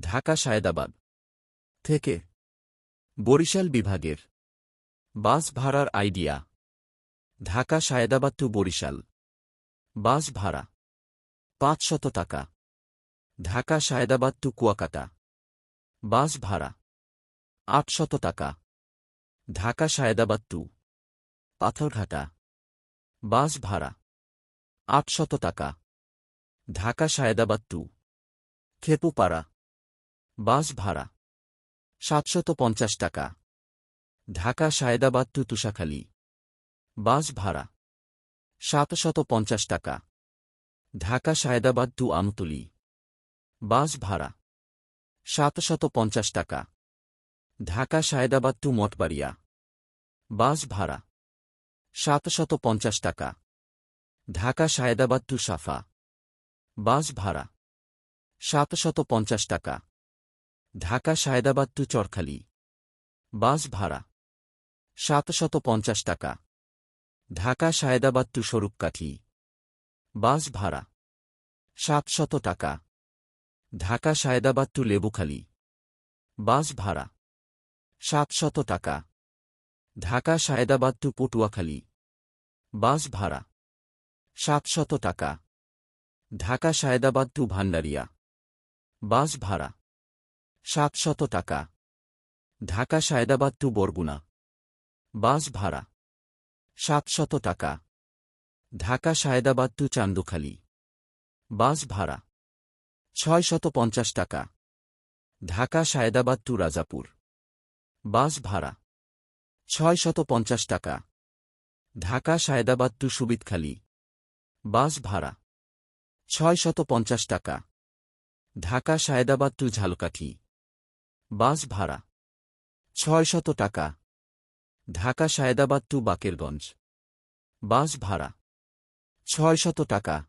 ঢাকা সায়েদাবাদ। থেকে। বরিশাল বিভাগের। বাস ভাড়ার idea. Dhaka Sayedabad to Barishal. Bus ভাড়া। পাঁচশত টাকা। ঢাকা সায়েদাবাদ টু কুয়াকাটা। বাস ভাড়া। আটশত টাকা। ঢাকা সায়দাবাদ টু। পাথরঘাটা। বাস ভাড়া। আটশত টাকা। ঢাকা সায়েদাবাদ টু। খেপুপাড়া। বাস ভাড়া। সাতশত পঞ্চাশ টাকা। ঢাকা সায়দাবাদ টু তুষাখালী বাস ভাড়া। সাতশত পঞ্চাশ টাকা। ঢাকা সায়দাবাদ টু আমতলি। বাস ভাড়া। সাতশত পঞ্চাশ টাকা। ঢাকা সায়েদাবাদ টু মঠবাড়িয়া। বাস ভাড়া। সাতশত পঞ্চাশ টাকা। ঢাকা সায়দাবাদ টু সাফা। বাস ভাড়া। সাতশত পঞ্চাশ টাকা। ঢাকা সায়দাবাদ টু চরখালি। বাস ভাড়া, সাতশত পঞ্চাশ টাকা। ঢাকা সায়দাবাদ টু স্বরূপকাঠি। বাস ভাড়া, সাতশত টাকা। ঢাকা সায়দাবাদ টু লেবুখালি। বাস ভাড়া, সাতশত টাকা। ঢাকা সায়দাবাদ টু পটুয়াখালী। বাস ভাড়া, সাতশত টাকা। ঢাকা সায়েদাবাদ টু ভান্ডারিয়া বাস ভাড়া সাতশত টাকা। ঢাকা সায়েদাবাদ টু বরগুনা। বাস ভাড়া। সাতশত টাকা। ঢাকা সায়েদাবাদ টু চান্দুখালী। বাস ভাড়া। ছয়শত পঞ্চাশ টাকা। ঢাকা সায়েদাবাদ টু রাজাপুর। বাস ভাড়া। ছয়শত পঞ্চাশ টাকা। ঢাকা সায়েদাবাদ টু সুবিদখালী বাস ভাড়া। ছয়শত পঞ্চাশ টাকা। ঢাকা সায়েদাবাদ টু ঝালকাঠি। বাস ভাড়া। ছয়শত টাকা। ঢাকা সায়েদাবাদ টু বাকেরগঞ্জ বাস ভাড়া। ছয়শত টাকা।